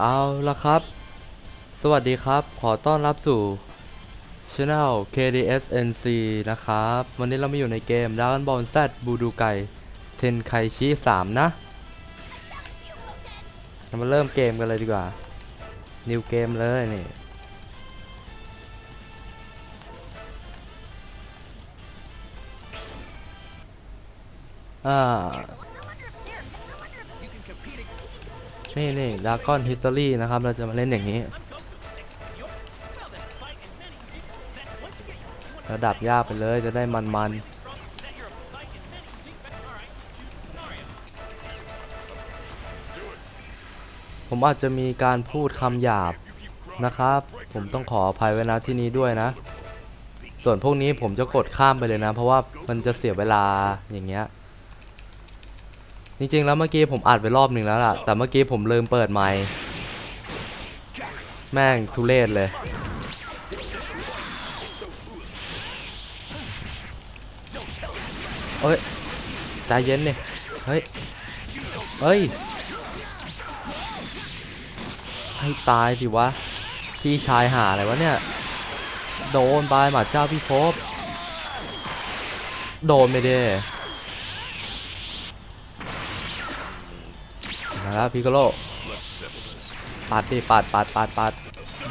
เอาละครับ สวัสดีครับ ขอต้อนรับสู่ Channel KDSNC นะครับ วันนี้เรามาอยู่ในเกม Dragon Ball Z บูดูไกเทนไคชิ3 นะเรามาเริ่มเกมกันเลยดีกว่า New เกมเลยนี่อ่า นี่นี่ดากอนฮิต o รี่นะครับ เราจะมาเล่นอย่างนี้ ระดับยากไปเลยจะได้มันมันๆผมอาจจะมีการพูดคำหยาบนะครับ ผมต้องขออภัยไว้นะที่นี้ด้วยนะ ส่วนพวกนี้ผมจะกดข้ามไปเลยนะ เพราะว่ามันจะเสียเวลาอย่างเงี้ย จริงๆแล้วเมื่อกี้ผมอัดไปรอบหนึ่งแล้วล่ะ แต่เมื่อกี้ผมลืมเปิดไมค์แม่งทุเรศเลย เอ้ยใจเย็นเนี่ยเฮ้ย เฮ้ย ให้ตายสิวะ พี่ชายหาอะไรวะเนี่ย โดนบายหมาเจ้าพี่ภพโดนไม่ได้ แล้วพิกโลปัดดิปัดปัดปัดปัด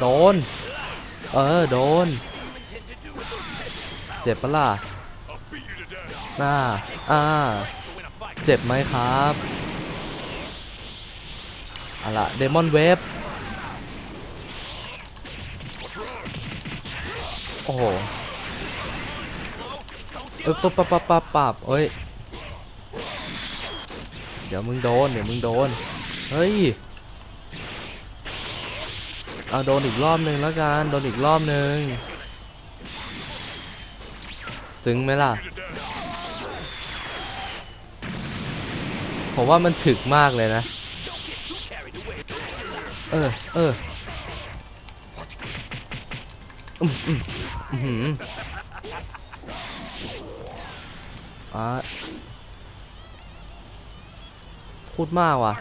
โดน เออ โดน เจ็บปะล่ะน่าอ่า เจ็บไหมครับอาล่ะเดมอนเวฟโอ้โหเออปับปับปับปับปับเอ้ย เดี๋ยวมึงโดน เดี๋ยวมึงโดน เฮ้ยเอาโดนอีกรอบหนึ่งแล้วกัน โดนอีกรอบหนึ่งซึ้งไหมล่ะ ผมว่ามันถึกมากเลยนะ เออ เอออืมอืมอือหืออ่า พูดมากว่ะ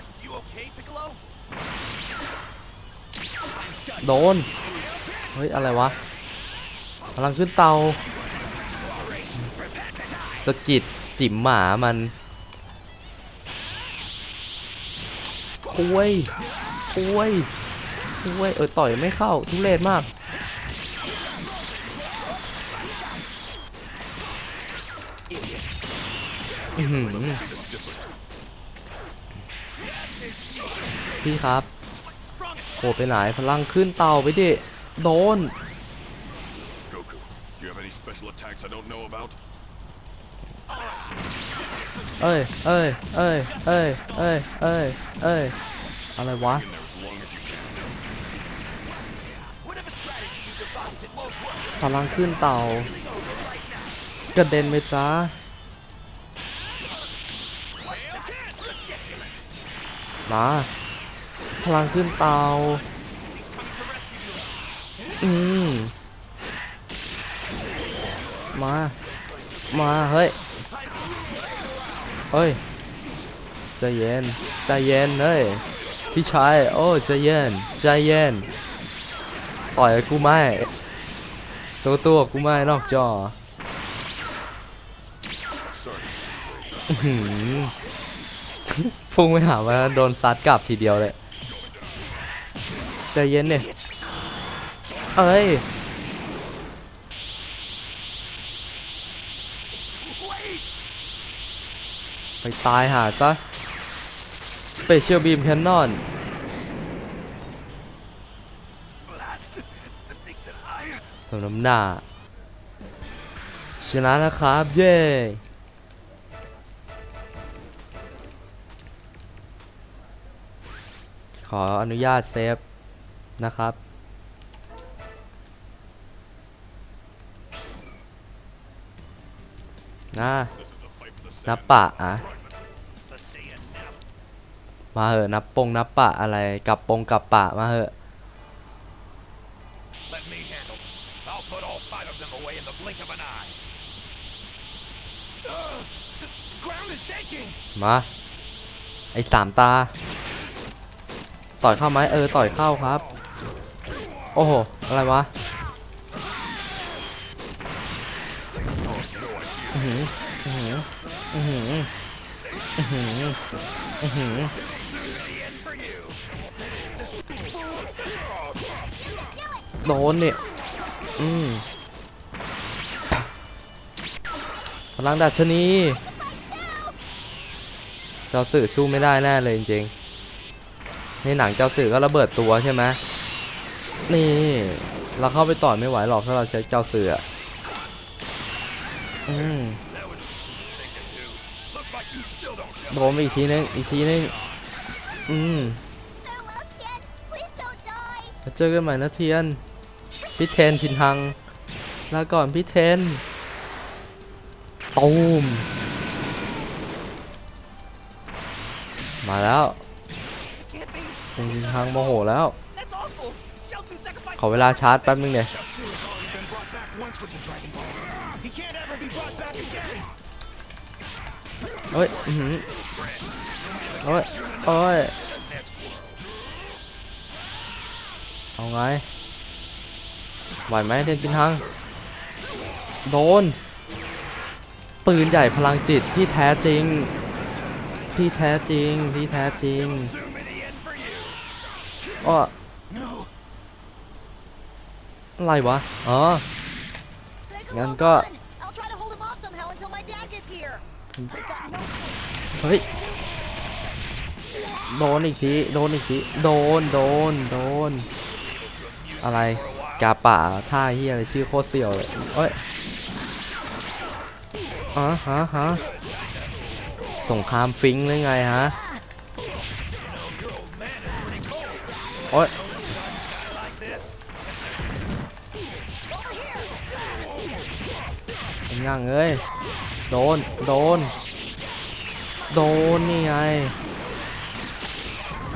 โดน เฮ้ย อะไรวะพลังขึ้นเตา สกิดจิ๋มหมามันคุยคุยคุยเออต่อยไม่เข้า ทุเรศมาก อือหือ พี่ครับโหไปไหนพลังขึ้นเตาไปดิโดน Goku, do you have any special attacks I don't know about? เอ้ยเอ้ยเอ้ยเอ้ยเอ้ยเอ้ยเอ้ยอะไรวะ In there as long as you can. Whatever strategy you devise, it won't work. พลังขึ้นเตากระเด็นไปซะมา พลังขึ้นเตา อืม มา มา เฮ้ย เฮ้ย ใจเย็น ใจเย็นเฮ้ย พี่ชาย โอ้ใจเย็น ใจเย็น ต่อยกูไม่ ตัวตัวกูไม่นอกจอหือพุ่งไปหาว่าโดนซัดกลับทีเดียวเลย ใจเย็นเนี่ยเอ้ยไปตายหาซะสเปเชียลบีมแคนนอน Blast. To think that I สมน้ำหน้า ชนะแล้วครับ เย้ขออนุญาตเซฟ นะครับ นะนับปะอะ มาเหอะนับปงนับปะอะไรกับปงกับปะมาเหอะ มา ไอ้สามตา ต่อยเข้าไหมเออ ต่อยเข้าครับ โอ้โห อะไรวะอือหืออือหืออือหืออือหืออือหือโดนเนี่ยอืมพลังดัชนีเจ้าสื่อสู้ไม่ได้แน่เลยจริงๆในหนังเจ้าสื่อก็ระเบิดตัวใช่ไหม นี่ เราเข้าไปต่อยไม่ไหวหรอกถ้าเราใช้เจ้าเสืออะอืมโดนไปอีกทีนึง อีกทีนึง อืมเจอกันใหม่นะเทียน พี่เทนชินทัง ลาก่อนพี่เทนตูมมาแล้วเทนชินทังโมโหแล้ว ขอเวลาชาร์จแป๊บนึงเนี่ยเฮ้ยอืเฮ้ยเฮ้ย เอาไงไหวไหมเดนจินฮัง โดน ปืนใหญ่พลังจิตที่แท้จริง ที่แท้จริง ที่แท้จริงอ้อ อะไรวะ อ๋อ Piccolo, Yan ka. run. I'll try to hold him off somehow until my dad gets here. I've got no choice. เฮ้ย โดนอีกที โดนอีกที โดน โดน โดน อะไร กาป่าท่าเฮียอะไรชื่อโคตรเสี่ยวเลยเอ้ยอ๋อฮะฮะสงครามฟิงค์หรือไงฮะ โอ้ย เป็นยังเอ้ย โดน โดน โดนนี่ไง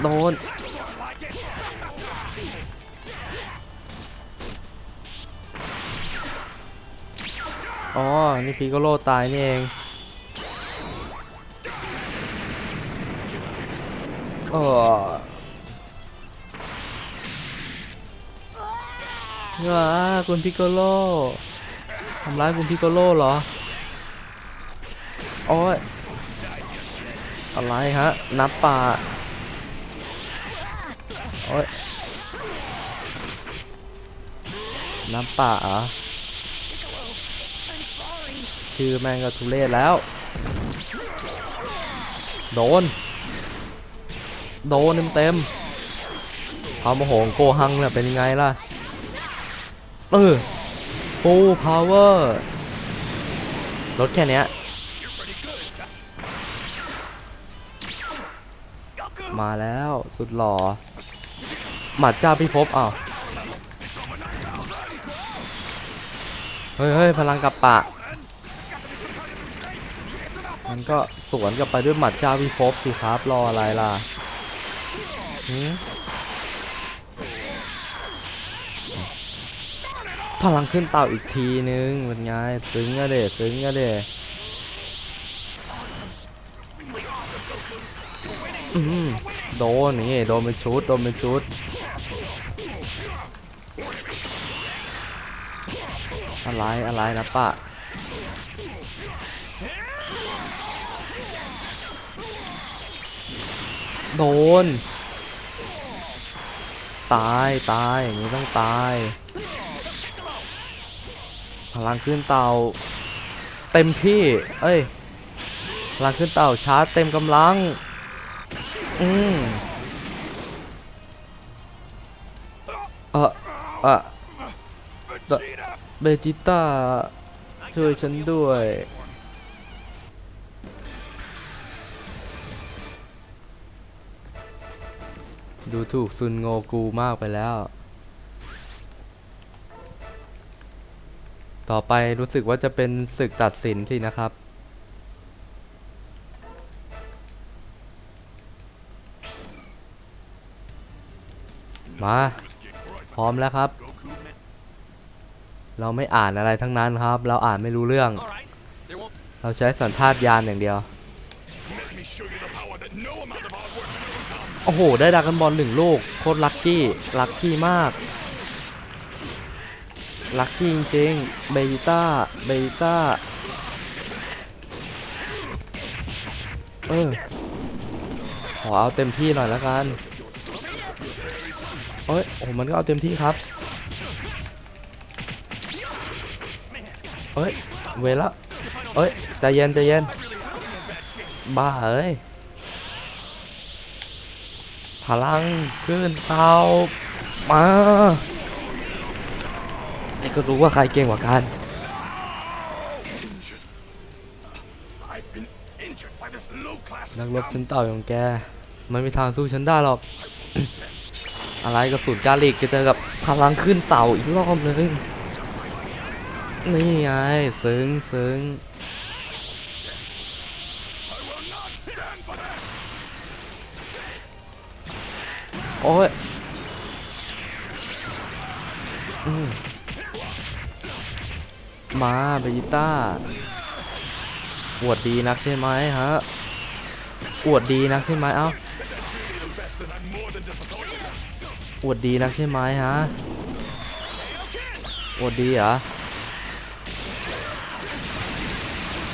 โดน อ๋อ นี่พีโกโลตายนี่เองเออ ว้าคุณพิโกโลทำร้ายคุณพิโกโลเหรอโอ้ยอะไรฮะ นับป่าโอ้ยนับป่าเหรอชื่อแม่งก็ทุเรศแล้ว โดน โดนเต็มเต็มๆความโมโหโกหังเนี่ยเป็นยังไงล่ะ เออ full power รถแค่เนี้ยมาแล้วสุดหล่อ หมัดเจ้าพิภพอ้าวเฮ้ยเฮ้ยพลังกับปะ มันก็สวนกลับไปด้วยหมัดเจ้าพิภพสิครับ รออะไรล่ะหื พลังขึ้นเต่าอีกทีนึงเป็นไงซึ้งอะเดซึ้งอะเดอืมโดนนี่โดนเป็นชุดโดนเป็นชุดอะไรอะไรนะปะโดน ตายตายอย่างนี้ต้องตาย พลังขึ้นเต่าเต็มที่ เอ้ย พลังขึ้นเต่าชาร์จเต็มกำลัง อืมเออเออเบจิต้าช่วยฉันด้วยดูถูกซุนโงกูมากไปแล้ว ต่อไปรู้สึกว่าจะเป็นศึกตัดสินสินะครับ มา พร้อมแล้วครับ เราไม่อ่านอะไรทั้งนั้นครับ เราอ่านไม่รู้เรื่อง เราใช้สัญชาตญาณอย่างเดียว โอ้โห ได้ดรากันบอลหนึ่งลูก โคตรลัคกี้ ลัคกี้มาก ลัคกี้จริงๆเบต้าเบต้าเออขอเอาเต็มที่หน่อยแล้วกันเอ้ยโอ้มันก็เอาเต็มที่ครับเอ้ยเวลละเอ้ยใจเย็นใจเย็นบ้าเอ้ยพลังขึ้นเตามา นี่ก็รู้ว่าใครเก่งกว่ากัน I've been injured by this low-class นักรบ scum. ชั้นเต่าอย่างแก มันไม่มีทางสู้ฉันได้หรอก อะไรกระสุนกาลิกจะเจอกับพลังขึ้นเต่าอีกรอบนึง นี่ไงซึ้งซึ้ง I will not stand for that. โอ้ย อืม มาเบยิต้าอวดดีนักใช่ไหมฮะอวดดีนักใช่ไหมเอ้าอวดดีนักใช่ไหมฮะอวดดีเหรอ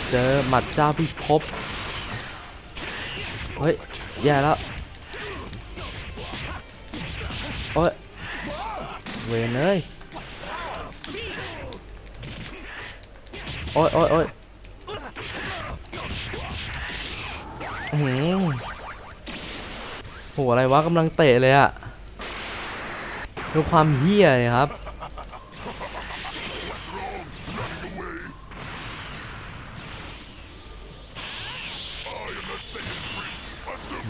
เจอหมัดเจ้าพิภพเฮ้ยแย่แล้วโอ้ยเวนเอ้ย โอ้ยโอ้ยโอ้ยหือโหอะไรวะกำลังเตะเลยอะดูความเฮี้ยเนี่ยครับ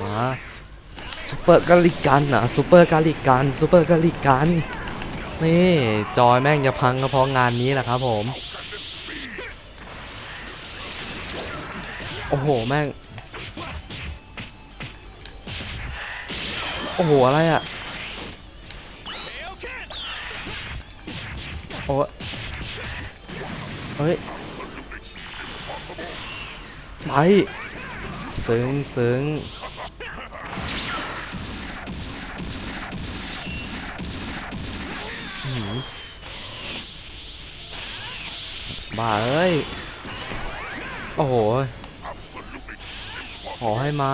มาซูเปอร์กาลิกันอะซูเปอร์กาลิกันซูเปอร์กาลิกันนี่ จอยแม่งจะพังก็เพราะงานนี้แหละครับผม อ้โห แม่ง โอ้โห อะไรอะ โอ้เฮ้ย ไปซึ้งซึ้งอื้อหือบ้าเอ้ย โอ้โห ขอให้มา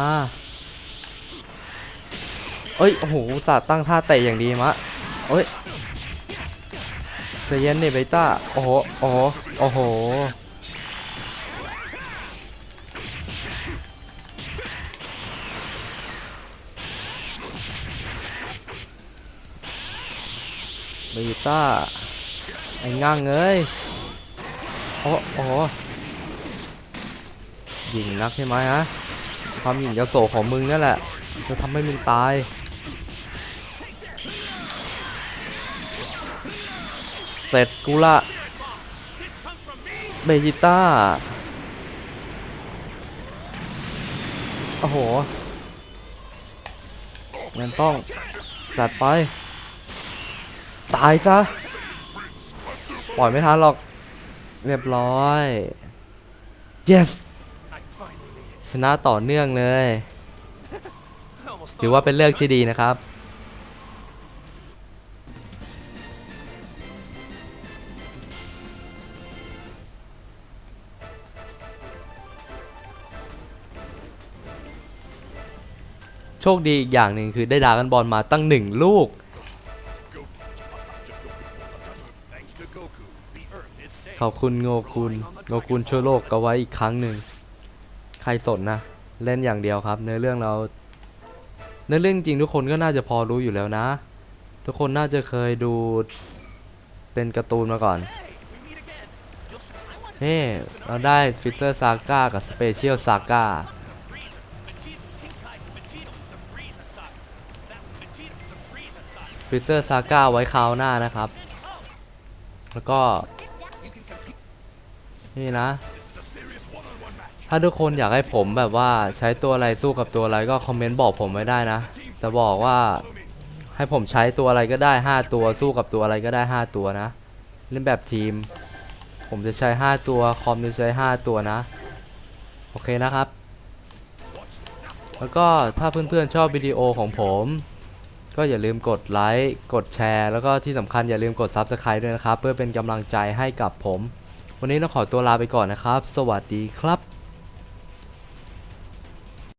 เอ้ย โอ้โหสาตั้งท่าเตะอย่างดีมะเอ้ยใจเย็นนี่เบต้า โอ้โห โอ้โห โอ้โห เบต้า ไอ้ง่างเอ้ย โอ้โอ้หญิงนักใช่ไหมฮะ ความหญิงจะโสของมึงนั่นแหละ จะทำให้มึงตาย เสร็จกูละเบจิต้า โอ้โหงั้นต้องจัดไป ตายซะ ปล่อยไม่ทันหรอก เรียบร้อย yes ชนะต่อเนื่องเลย I almost ถือว่าเป็นเลือกที่ดีนะครับ โชคดีอีกอย่างหนึ่งคือได้ดรากันบอลมาตั้งหนึ่งลูก Thanks to Goku, the Earth is safe. ขอบคุณโงคุณโงคุณช่วยโลกก็ไว้อีกครั้งหนึ่ง ใครสนนะ เล่นอย่างเดียวครับ เนื้อเรื่องเราเนื้อเรื่องจริงทุกคนก็น่าจะพอรู้อยู่แล้วนะ ทุกคนน่าจะเคยดูเป็นการ์ตูนมาก่อน Hey, we meet again. You'll sh- I want to เฮ้เราได้ฟิสเตอร์ซาก้ากับสเปเชียลซาก้าฟิสเตอร์ซาก้าไว้คราวหน้านะครับ แล้วก็ นี่นะ ถ้าทุกคนอยากให้ผมแบบว่าใช้ตัวอะไรสู้กับตัวอะไรก็คอมเมนต์บอกผมไว้ได้นะ แต่บอกว่าให้ผมใช้ตัวอะไรก็ได้ 5 ตัวสู้กับตัวอะไรก็ได้ 5 ตัวนะ เล่นแบบทีม ผมจะใช้ 5 ตัวคอมจะใช้ 5 ตัวนะ โอเคนะครับ แล้วก็ถ้าเพื่อนๆชอบวิดีโอของผม ก็อย่าลืมกดไลค์กดแชร์แล้วก็ที่สำคัญอย่าลืมกด Subscribe ด้วยนะครับ เพื่อเป็นกำลังใจให้กับผม วันนี้ต้องขอตัวลาไปก่อนนะครับ สวัสดีครับ